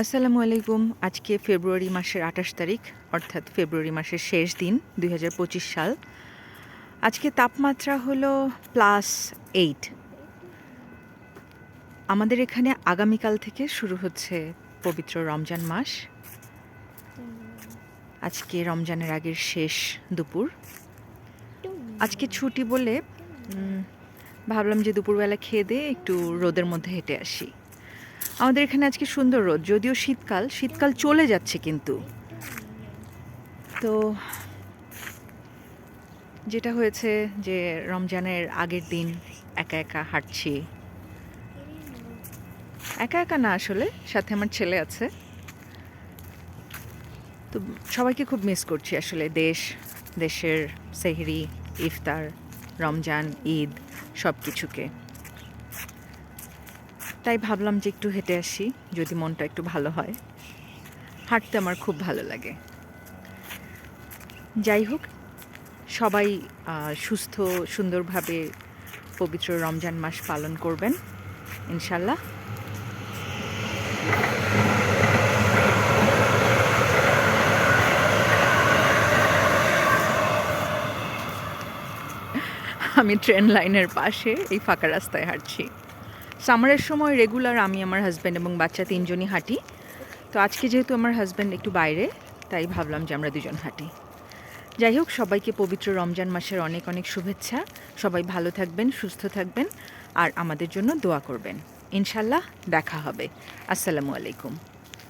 আসসালামু আলাইকুম। আজকে ফেব্রুয়ারি মাসের আঠাশ তারিখ, অর্থাৎ ফেব্রুয়ারি মাসের শেষ দিন দু হাজার পঁচিশ সাল। আজকে তাপমাত্রা হলো প্লাস এইট আমাদের এখানে আগামীকাল থেকে শুরু হচ্ছে পবিত্র রমজান মাস। আজকে রমজানের আগের শেষ দুপুর। আজকে ছুটি বলে ভাবলাম যে দুপুরবেলা খেয়ে দিয়ে একটু রোদের মধ্যে হেঁটে আসি। আমাদের এখানে আজকে সুন্দর রোদ, যদিও শীতকাল শীতকাল চলে যাচ্ছে কিন্তু। তো যেটা হয়েছে যে রমজানের আগের দিন একা একা হাঁটছি। একা একা না আসলে, সাথে আমার ছেলে আছে। তো সবাইকে খুব মিস করছি আসলে দেশ, দেশের সেহরি, ইফতার, রমজান, ঈদ সব কিছুকে তাই ভাবলাম যে একটু হেঁটে আসি, যদি মনটা একটু ভালো হয়। হাঁটতে আমার খুব ভালো লাগে। যাই হোক, সবাই সুস্থ, সুন্দরভাবে পবিত্র রমজান মাস পালন করবেন ইনশাল্লাহ আমি ট্রেন লাইনের পাশে এই ফাঁকা রাস্তায় হাঁটছি। সামারের সময় রেগুলার আমি আমার হাজব্যান্ড এবং বাচ্চা তিনজনই হাঁটি। তো আজকে যেহেতু আমার হাজব্যান্ড একটু বাইরে, তাই ভাবলাম যে আমরা দুজন হাঁটি। যাই হোক, সবাইকে পবিত্র রমজান মাসের অনেক অনেক শুভেচ্ছা। সবাই ভালো থাকবেন, সুস্থ থাকবেন, আর আমাদের জন্য দোয়া করবেন। ইনশাল্লাহ দেখা হবে। আসসালামু আলাইকুম।